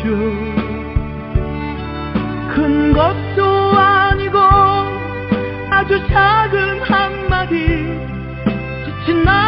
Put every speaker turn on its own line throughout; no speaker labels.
않겠죠 큰 것도 아니고 아주 작은 한마디. 지친 나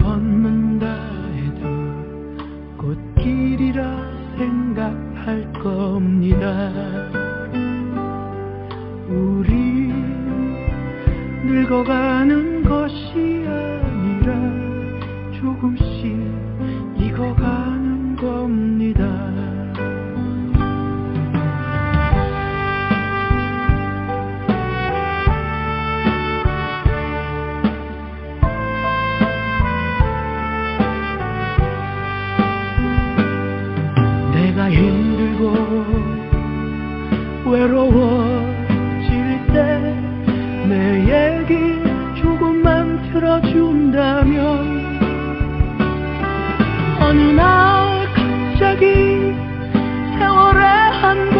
걷는다 해도 꽃길이라 생각할 겁니다. 우리 늙어가는 것이 아 외로워질 때 내 얘기 조금만 들어준다면 어느 날 갑자기 세월의 한